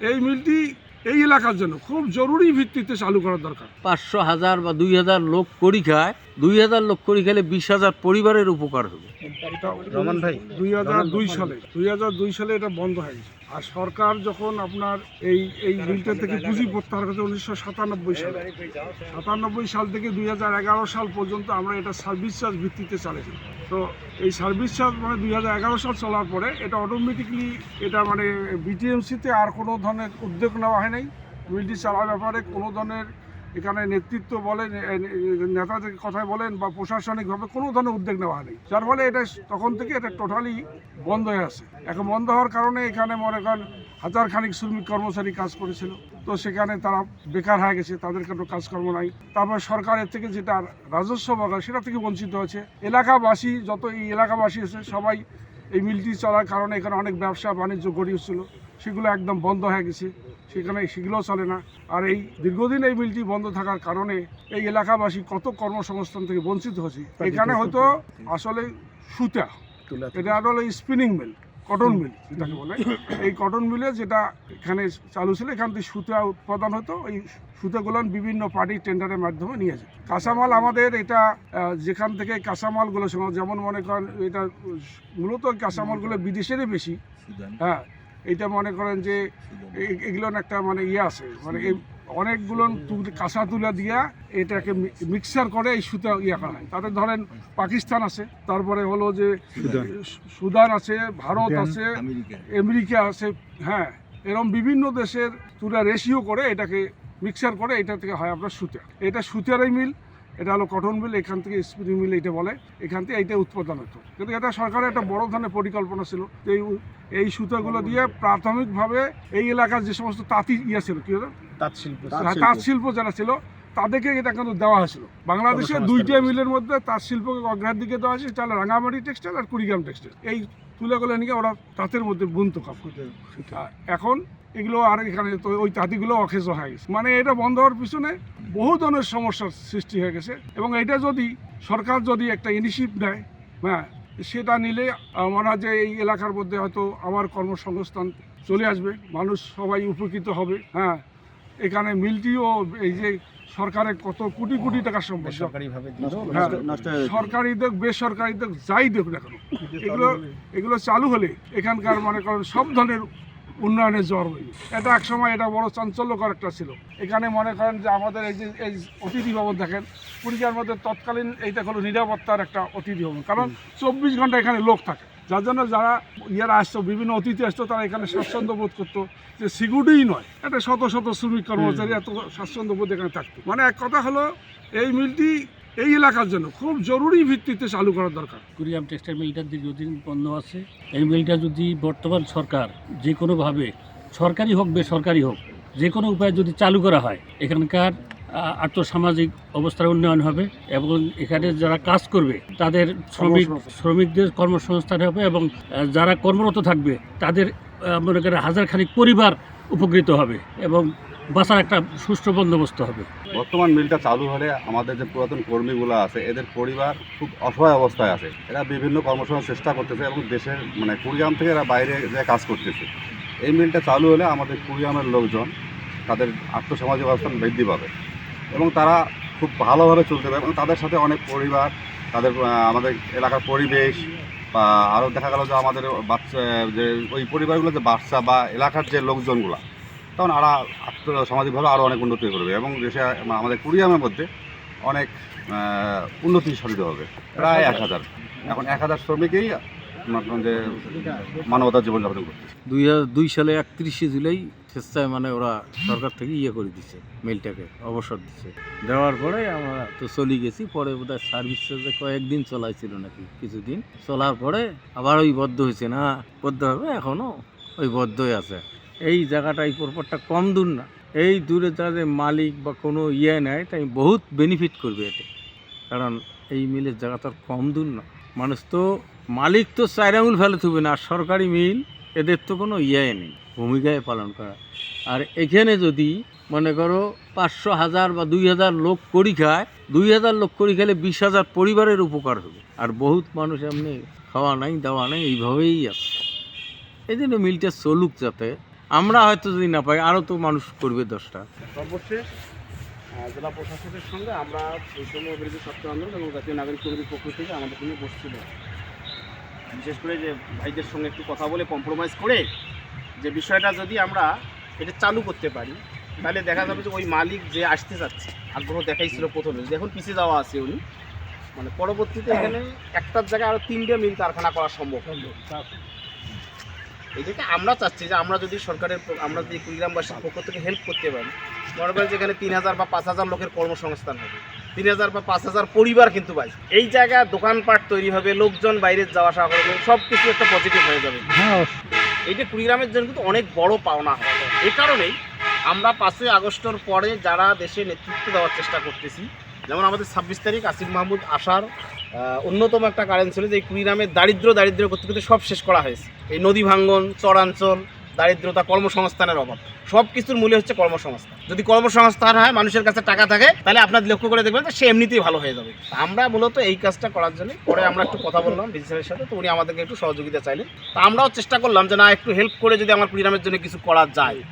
এই মিলটি এই এলাকার জন্য খুব জরুরি ভিত্তিতে চালু করার দরকার। পাঁচশো হাজার বা দুই হাজার লোক করি খায় দুই হাজার লোক করি খেলে বিশ হাজার পরিবারের উপকার হবে। রমান ভাই। দুই হাজার দুই সালে দুই হাজার দুই সালে এটা বন্ধ হয়ে গেছে। আর সরকার যখন আপনার এই এই বিলটা থেকে পুঁজি প্রত্যাহার করেছে উনিশশো সাতানব্বই সালে। সাতানব্বই সাল থেকে দুই হাজার এগারো সাল পর্যন্ত আমরা এটা সার্ভিস চার্জ ভিত্তিতে চালিয়েছি। তো এই সার্ভিস চার্জ মানে দুই হাজার এগারো সাল চলার পরে এটা অটোমেটিকলি এটা মানে বিটিএমসিতে আর কোনো ধরনের উদ্যোগ নেওয়া হয় নাই। মিলটি চালার ব্যাপারে কোনো ধরনের এখানে নেতৃত্ব বলেন নেতাদের কথায় বলেন বা প্রশাসনিকভাবে কোনো ধরনের উদ্যোগ নেওয়া হয়নি। যার ফলে এটা তখন থেকে এটা টোটালি বন্ধ হয়ে আছে। এখন বন্ধ হওয়ার কারণে এখানে মনে করেন হাজার খানিক শ্রমিক কর্মচারী কাজ করেছিল। তো সেখানে তারা বেকার হয়ে গেছে তাদের কোনো কাজকর্ম নাই। তারপর সরকারের থেকে যেটা রাজস্ব বাগান সেটা থেকে বঞ্চিত হয়েছে। এলাকাবাসী, যত এই এলাকাবাসী আছে, সবাই এই মিলটি চলার কারণে এখানে অনেক ব্যবসা বাণিজ্য গড়ে উঠছিল। সেগুলো একদম বন্ধ হয়ে গেছে। সেখানে সেগুলোও চলে না। আর এই দীর্ঘদিন এই মিলটি বন্ধ থাকার কারণে এই এলাকাবাসী কত কর্মসংস্থান থেকে বঞ্চিত হয়েছে এখানে হয়তো আসলে সুতা এটা হলো স্পিনিং মিল কটন মিল যেটাকে বলে। এই কটন মিলে যেটা এখানে চালু ছিল এখান থেকে সুতা উৎপাদন হতো এই সুতাগুলো বিভিন্ন পার্টি টেন্ডারের মাধ্যমে নিয়ে যায় কাঁচামাল আমাদের এটা যেখান থেকে কাঁচামালগুলো যেমন মনে করেন এটা মূলত কাঁচামালগুলো বিদেশেরই বেশি। হ্যাঁ এইটা মনে করেন যে এগুলো একটা মানে ইয়ে আছে। মানে এই অনেকগুলো কাঁচা তুলা দিয়া এটাকে মিক্সার করে এই সুতা ইয়ে করা হয়। তাদের ধরেন পাকিস্তান আছে তারপরে হলো যে সুদান। আছে ভারত আছে আমেরিকা। আছে হ্যাঁ। এরকম বিভিন্ন দেশের তুলা রেশিও করে এটাকে মিক্সার করে এটা থেকে হয় আপনার সুতা। এটা সুতারই মিল এটা হলো কটন মিল এখান থেকে স্পিনিং মিল এটা বলে। এখান থেকে এইটা উৎপাদন হতো। কিন্তু এটা সরকারের একটা বড় ধরনের পরিকল্পনা ছিল। তো এই এই সুতাগুলো দিয়ে প্রাথমিকভাবে এই এলাকার যে সমস্ত তাঁতি ইয়ে ছিল কি হলো? তাঁত শিল্প। হ্যাঁ, তাঁত শিল্প যারা ছিল তাদেরকে এটা কিন্তু দেওয়া হয়েছিল। বাংলাদেশে কর্মসংস্থান দুইটা মিলের মধ্যে তাঁত শিল্পকে অগ্রাধিকার দেওয়া হয়েছে। সেটা হলো রাঙামাটি টেক্সটাইল আর কুড়িগ্রাম টেক্সটাইল। এই তুলেগুলো নিয়ে ওরা তাঁতের মধ্যে বুনতো আর এখন এগুলো আর এখানে তো ওই তাঁতিগুলো অকেজ হয়ে গেছে। মানে এটা বন্ধ হওয়ার পিছনে বহু ধরনের সমস্যার সৃষ্টি হয়ে গেছে এবং এটা যদি সরকার যদি একটা ইনিশিয়েটিভ নেয় হ্যাঁ সেটা নিলে মনে হয় যে এই এলাকার মধ্যে হয়তো আমার কর্মসংস্থান চলে আসবে মানুষ সবাই উপকৃত হবে হ্যাঁ এখানে মিলটিও এই যে সরকারের কত কোটি কোটি টাকা সম্পদ হ্যাঁ, সরকারি দেখ বেসরকারি দেখ যাই দেখ না কেন এগুলো এগুলো চালু হলে এখানকার মনে করেন সব ধরনের উন্নয়নের জ্বর হইবে এটা এক সময় এটা বড় চাঞ্চল্যকর একটা ছিল। এখানে মনে করেন যে আমাদের এই যে এই অতিথি ভবন দেখেন কুড়িকার মধ্যে তৎকালীন এইটা হলো নিরাপত্তার একটা অতিথি ভবন। কারণ চব্বিশ ঘণ্টা এখানে লোক থাকে। যার জন্য যারা ইয়ারা আসতো বিভিন্ন অতিথি আসতো তারা এখানে স্বাচ্ছন্দ্য বোধ করতো যে সিকিউরিটিই নয় একটা শত শত শ্রমিক কর্মচারী এত স্বাচ্ছন্দ্য বোধ এখানে থাকতো। মানে এক কথা হলো এই মিলটি এই এলাকার জন্য খুব জরুরি ভিত্তিতে চালু করার দরকার। কুড়িগ্রাম টেক্সটাইল মিলটা দীর্ঘদিন বন্ধ আছে। এই মিলটা যদি বর্তমান সরকার যে কোনোভাবে সরকারি হোক বেসরকারি হোক যে কোনো উপায়ে যদি চালু করা হয় এখানকার আর্থসামাজিক অবস্থার উন্নয়ন হবে এবং এখানে যারা কাজ করবে তাদের শ্রমিক শ্রমিকদের কর্মসংস্থান হবে এবং যারা কর্মরত থাকবে তাদের মনে করেন হাজার খানিক পরিবার উপকৃত হবে এবং বাঁচার একটা সুষ্ঠু বন্দোবস্ত হবে। বর্তমান মিলটা চালু হলে আমাদের যে পুরাতন কর্মীগুলো আছে এদের পরিবার খুব অসহায় অবস্থায় আছে। এরা বিভিন্ন কর্মসংস্থান চেষ্টা করতেছে এবং দেশের মানে কুড়িগ্রাম থেকে এরা বাইরে যে কাজ করতেছে। এই মিলটা চালু হলে আমাদের কুড়িগ্রামের লোকজন তাদের আর্থসামাজিক অবস্থান বৃদ্ধি পাবে। এবং তারা খুব ভালোভাবে চলতে পারে। এবং তাদের সাথে অনেক পরিবার, তাদের আমাদের এলাকার পরিবেশ বা আরও দেখা গেল যে আমাদের বাচ্চা, যে ওই পরিবারগুলো যে বাচ্চা বা এলাকার যে লোকজনগুলো, তখন আরও আর্থ সামাজিকভাবে আরও অনেক উন্নতি করবে এবং দেশে আমাদের কুড়িগ্রামের মধ্যে অনেক উন্নতি সাধিত হবে। প্রায় এক হাজার। এখন এক হাজার শ্রমিকই যে মানবতার জীবনযাপন করতেছে। দুই দুই সালে একত্রিশে জুলাই চেষ্টায় মানে ওরা সরকার থেকে ইয়ে করে দিছে মিলটাকে অবসর দিচ্ছে দেওয়ার পরে আমরা তো চলে গেছি, পরে বোধহয় সার্ভিস চার্জে কয়েকদিন চলাইছিল নাকি, কিছুদিন। চলার পরে আবার ওই বদ্ধ হয়েছে, না, বদ্ধ হবে এখনও ওই বদ্ধই আছে। এই জায়গাটা এই পরপরটা কম দূর না। এই দূরে যাদের মালিক বা কোনো ইয়ে নেয়, তাই বহুত বেনিফিট করবে এতে। কারণ এই মিলের জায়গা তো কম দূর না। মানুষ তো মালিক তো আঙুল ফেলে থুবে না সরকারি মিল, এদের তো কোনো ইয়ে নেই ভূমিকায় পালন করা। আর এখানে যদি মনে করো পাঁচশো হাজার বা দুই হাজার লোক করি খায়, দুই হাজার লোক করি খেলে বিশ হাজার পরিবারের উপকার হবে। আর বহুত মানুষ এমনি খাওয়া নাই, দাওয়া নাই, এইভাবেই আছে। এই জন্য মিলটা চলুক যাতে। আমরা হয়তো যদি না পাই আরও তো মানুষ করবে দশটা। সর্বশেষ জেলা প্রশাসনের সঙ্গে আমরা বৈষম্য বিরোধী ছাত্র আন্দোলন এবং জাতীয় নাগরিক কমিটির পক্ষ থেকে আমাদের সঙ্গে বসছিল বিশেষ করে যে ভাইদের সঙ্গে একটু কথা বলে কম্প্রোমাইজ করে যে বিষয়টা যদি আমরা এটা চালু করতে পারি, তাহলে দেখা যাবে যে ওই মালিক যে আসতে যাচ্ছে আগ্রহ দেখাইছিল প্রথমে। যে এখন পিছিয়ে যাওয়া আছে উনি। মানে পরবর্তীতে এখানে একটার জায়গায় আরও তিনটে মিল কারখানা করা সম্ভব এই আমরা চাচ্ছি যে আমরা যদি সরকারের আমরা যদি কুড়িগ্রামবাসীর পক্ষ থেকে হেল্প করতে পারি, মনে করেন যেখানে তিন হাজার বা পাঁচ হাজার লোকের কর্মসংস্থান হবে। তিন হাজার বা পাঁচ হাজার পরিবার কিন্তু পাই এই জায়গায় দোকানপাট তৈরি হবে লোকজন বাইরে যাওয়া আসা করবে সব কিছু একটা পজিটিভ হয়ে যাবে। এইটা কুড়িগ্রামের জন্য কিন্তু অনেক বড় পাওনা হয়। এই কারণেই আমরা পাঁচই আগস্টের পরে যারা দেশে নেতৃত্ব দেওয়ার চেষ্টা করতেছি যেমন আমাদের ছাব্বিশ তারিখ আসিফ মাহমুদ আসার অন্যতম একটা কারণ ছিল যে এই কুড়িগ্রামের দারিদ্র দারিদ্র করতে করতে সব শেষ করা হয়েছে। এই নদী ভাঙ্গন চরাঞ্চল দারিদ্রতা কর্মসংস্থানের অভাব। সব কিছুর মূল্য হচ্ছে কর্মসংস্থান। যদি কর্মসংস্থান হয়, মানুষের কাছে টাকা থাকে, তাহলে আপনার লক্ষ্য করে দেখবেন সে এমনিতেই ভালো হয়ে যাবে। আমরা মূলত এই কাজটা করার জন্য, পরে আমরা একটু কথা বললাম বিজনেসের সাথে, তো উনি আমাদেরকে একটু সহযোগিতা চাইলেন। তা আমরাও চেষ্টা করলাম যে, না, একটু হেল্প করে যদি আমার পরিণামের জন্য কিছু করা যায়।